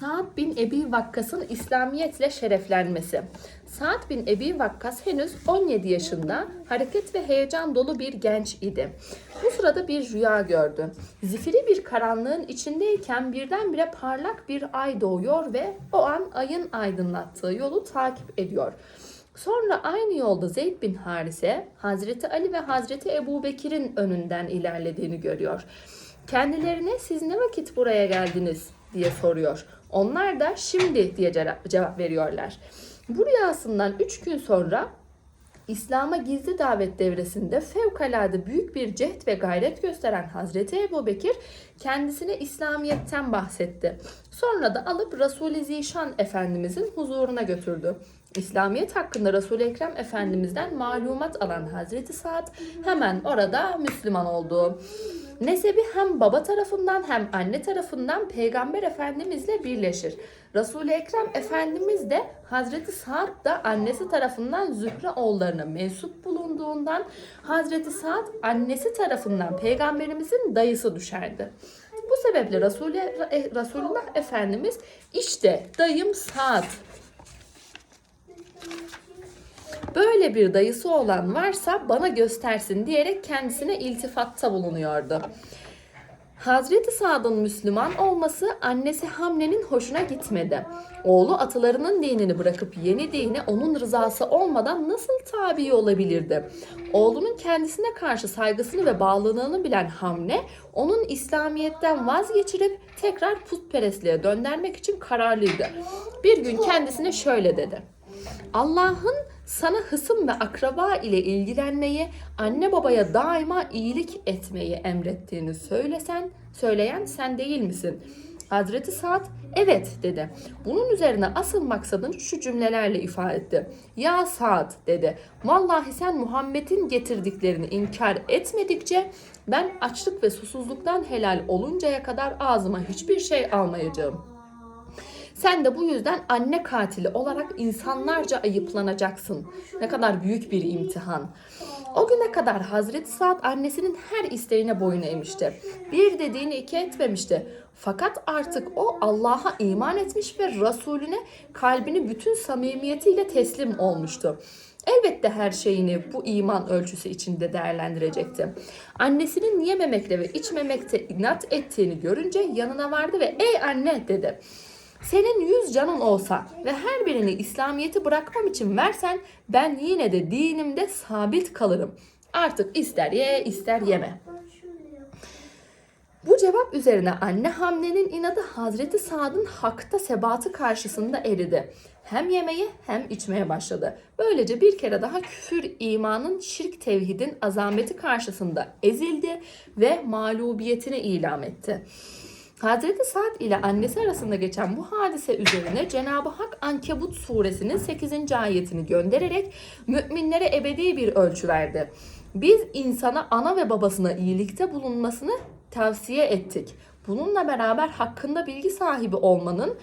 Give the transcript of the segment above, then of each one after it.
Sa'd bin Ebi Vakkas'ın İslamiyetle şereflenmesi. Sa'd bin Ebi Vakkas henüz 17 yaşında hareket ve heyecan dolu bir genç idi. Bu sırada bir rüya gördü. Zifiri bir karanlığın içindeyken birdenbire parlak bir ay doğuyor ve o an ayın aydınlattığı yolu takip ediyor. Sonra aynı yolda Zeyd bin Harise, Hazreti Ali ve Hazreti Ebu Bekir'in önünden ilerlediğini görüyor. Kendilerine siz ne vakit buraya geldiniz diye soruyor. Onlar da şimdi diye cevap- veriyorlar. Bu rüyasından üç gün sonra İslam'a gizli davet devresinde fevkalade büyük bir cehd ve gayret gösteren Hazreti Ebu Bekir kendisine İslamiyet'ten bahsetti. Sonra da alıp Resul-i Zişan Efendimizin huzuruna götürdü. İslamiyet hakkında Resul-i Ekrem Efendimiz'den malumat alan Hazreti Sa'd hemen orada Müslüman oldu. Nesebi hem baba tarafından hem anne tarafından Peygamber Efendimizle birleşir. Resul-i Ekrem Efendimiz de Hazreti Sa'd da annesi tarafından Zühre oğullarına mensup bulunduğundan Hazreti Sa'd annesi tarafından Peygamberimizin dayısı düşerdi. Bu sebeple Resulü, Resulullah Efendimiz işte dayım Sa'd Böyle bir dayısı olan varsa bana göstersin diyerek kendisine iltifatta bulunuyordu. Hazreti Sa'd'ın Müslüman olması annesi Hamle'nin hoşuna gitmedi. Oğlu atalarının dinini bırakıp yeni dine onun rızası olmadan nasıl tabi olabilirdi? Oğlunun kendisine karşı saygısını ve bağlılığını bilen Hamle, onun İslamiyet'ten vazgeçirip tekrar putperestliğe döndürmek için kararlıydı. Bir gün kendisine şöyle dedi. Allah'ın sana hısım ve akraba ile ilgilenmeyi, anne babaya daima iyilik etmeyi emrettiğini söylesen, söyleyen sen değil misin? Hazreti Sa'd evet dedi. Bunun üzerine asıl maksadını şu cümlelerle ifade etti. Ya Sa'd dedi. Vallahi sen Muhammed'in getirdiklerini inkar etmedikçe ben açlık ve susuzluktan helal oluncaya kadar ağzıma hiçbir şey almayacağım.'' Sen de bu yüzden anne katili olarak insanlarca ayıplanacaksın. Ne kadar büyük bir imtihan. O güne kadar Hazreti Sa'd annesinin her isteğine boyun eğmişti. Bir dediğini iki etmemişti. Fakat artık o Allah'a iman etmiş ve Resulüne kalbini bütün samimiyetiyle teslim olmuştu. Elbette her şeyini bu iman ölçüsü içinde değerlendirecekti. Annesinin yememekle ve içmemekte inat ettiğini görünce yanına vardı ve ''Ey anne'' dedi. Senin yüz canın olsa ve her birini İslamiyet'i bırakmam için versen ben yine de dinimde sabit kalırım. Artık ister ye ister yeme. Bu cevap üzerine anne Hamle'nin inadı Hazreti Sa'd'ın hakta sebatı karşısında eridi. Hem yemeye hem içmeye başladı. Böylece bir kere daha küfür imanın şirk tevhidin azameti karşısında ezildi ve mağlubiyetini ilan etti. Hazreti Sa'd ile annesi arasında geçen bu hadise üzerine Cenab-ı Hak Ankebut suresinin 8. ayetini göndererek müminlere ebedi bir ölçü verdi. Biz insana ana ve babasına iyilikte bulunmasını tavsiye ettik. Bununla beraber hakkında bilgi sahibi olmanın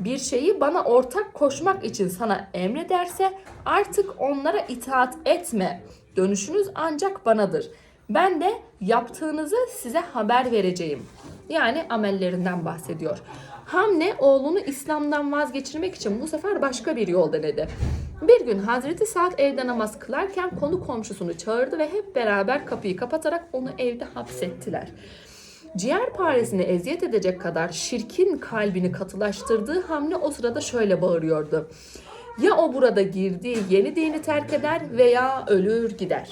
bir şeyi bana ortak koşmak için sana emrederse artık onlara itaat etme. Dönüşünüz ancak banadır. Ben de yaptığınızı size haber vereceğim. Yani amellerinden bahsediyor. Hamle oğlunu İslam'dan vazgeçirmek için bu sefer başka bir yol denedi. Bir gün Hazreti Sa'd evde namaz kılarken konu komşusunu çağırdı ve hep beraber kapıyı kapatarak onu evde hapsettiler. Ciğer paresini eziyet edecek kadar şirkin kalbini katılaştırdığı Hamle o sırada şöyle bağırıyordu. Ya o burada girdiği yeni dini terk eder veya ölür gider.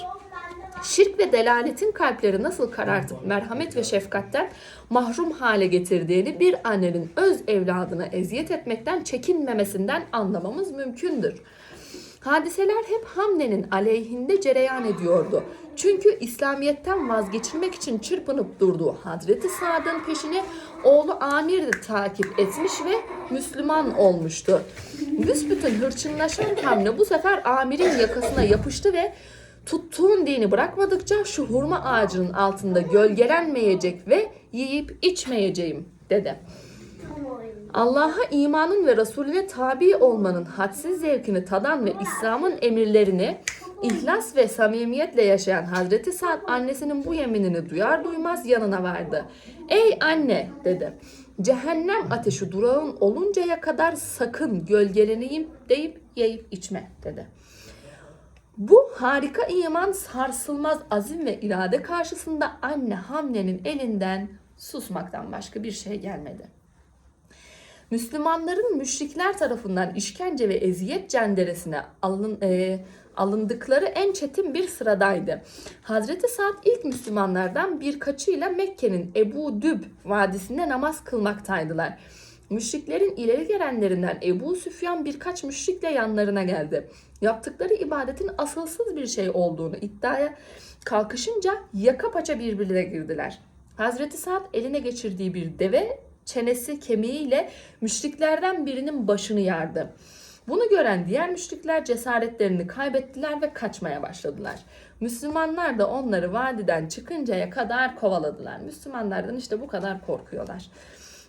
Şirk ve delaletin kalpleri nasıl karartıp merhamet ve şefkatten mahrum hale getirdiğini bir annenin öz evladına eziyet etmekten çekinmemesinden anlamamız mümkündür. Hadiseler hep Hamle'nin aleyhinde cereyan ediyordu. Çünkü İslamiyet'ten vazgeçirmek için çırpınıp durduğu Hazreti Sa'd'ın peşini oğlu Amir de takip etmiş ve Müslüman olmuştu. Büsbütün hırçınlaşan Hamle bu sefer Amir'in yakasına yapıştı ve tuttuğun dini bırakmadıkça şu hurma ağacının altında gölgelenmeyecek ve yiyip içmeyeceğim dedi. Allah'a imanın ve Resulüne tabi olmanın hadsiz zevkini tadan ve İslam'ın emirlerini İhlas ve samimiyetle yaşayan Hazreti Sa'd annesinin bu yeminini duyar duymaz yanına vardı. Ey anne dedi. Cehennem ateşi durağın oluncaya kadar sakın gölgeleneyim deyip yiyip içme dedi. Bu harika iman sarsılmaz azim ve irade karşısında anne Hamle'nin elinden susmaktan başka bir şey gelmedi. Müslümanların müşrikler tarafından işkence ve eziyet cenderesine alın, e, alındıkları en çetin bir sıradaydı. Hazreti Sa'd ilk Müslümanlardan birkaçıyla Mekke'nin Ebu Düb vadisinde namaz kılmaktaydılar. Müşriklerin ileri gelenlerinden Ebu Süfyan birkaç müşrikle yanlarına geldi. Yaptıkları ibadetin asılsız bir şey olduğunu iddiaya kalkışınca yaka paça birbirine girdiler. Hazreti Sa'd eline geçirdiği bir deve çenesi kemiğiyle müşriklerden birinin başını yardı. Bunu gören diğer müşrikler cesaretlerini kaybettiler ve kaçmaya başladılar. Müslümanlar da onları vadiden çıkıncaya kadar kovaladılar. Müslümanlardan işte bu kadar korkuyorlar.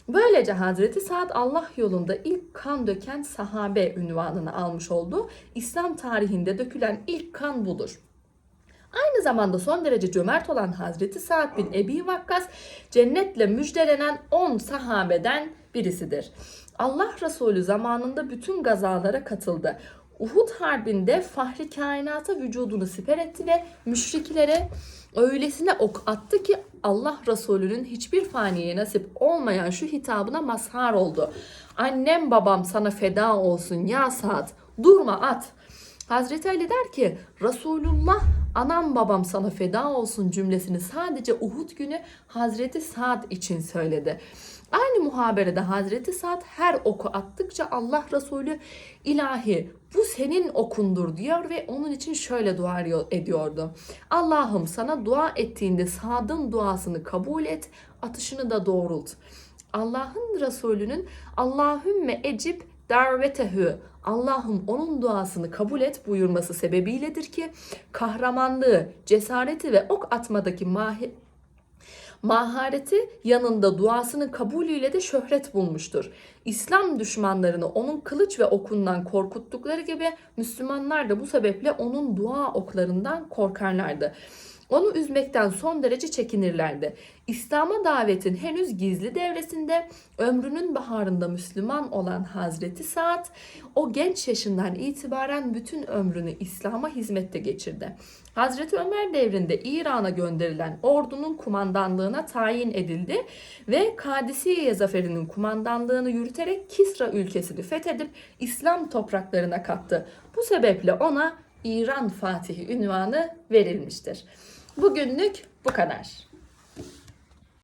Böylece Hazreti Sa'd Allah yolunda ilk kan döken sahabe ünvanını almış oldu. İslam tarihinde dökülen ilk kan budur. Aynı zamanda son derece cömert olan Hazreti Sa'd bin Ebi Vakkas cennetle müjdelenen 10 sahabeden birisidir. Allah Resulü zamanında bütün gazalara katıldı. Uhud Harbi'nde fahri kainata vücudunu siper etti ve müşriklere öylesine ok attı ki Allah Resulü'nün hiçbir faniye nasip olmayan şu hitabına mazhar oldu. Annem babam sana feda olsun ya Sa'd durma at. Hazreti Ali der ki Resulullah anam babam sana feda olsun cümlesini sadece Uhud günü Hazreti Sa'd için söyledi. Aynı muhaberede Hazreti Sa'd her oku attıkça Allah Resulü ilahi bu senin okundur diyor ve onun için şöyle dua ediyordu. Allah'ım sana dua ettiğinde Sa'd'ın duasını kabul et, atışını da doğrult. Allah'ın Resulü'nün Allahümme ecib darvetehü Allah'ım onun duasını kabul et buyurması sebebiyledir ki kahramanlığı, cesareti ve ok atmadaki mahi, mahareti yanında duasının kabulüyle de şöhret bulmuştur. İslam düşmanlarını onun kılıç ve okundan korkuttukları gibi Müslümanlar da bu sebeple onun dua oklarından korkarlardı. Onu üzmekten son derece çekinirlerdi. İslam'a davetin henüz gizli devresinde ömrünün baharında Müslüman olan Hazreti Sa'd o genç yaşından itibaren bütün ömrünü İslam'a hizmette geçirdi. Hazreti Ömer devrinde İran'a gönderilen ordunun kumandanlığına tayin edildi ve Kadisiye zaferinin kumandanlığını yürüterek Kisra ülkesini fethedip İslam topraklarına kattı. Bu sebeple ona İran Fatihi ünvanı verilmiştir. Bugünlük bu kadar.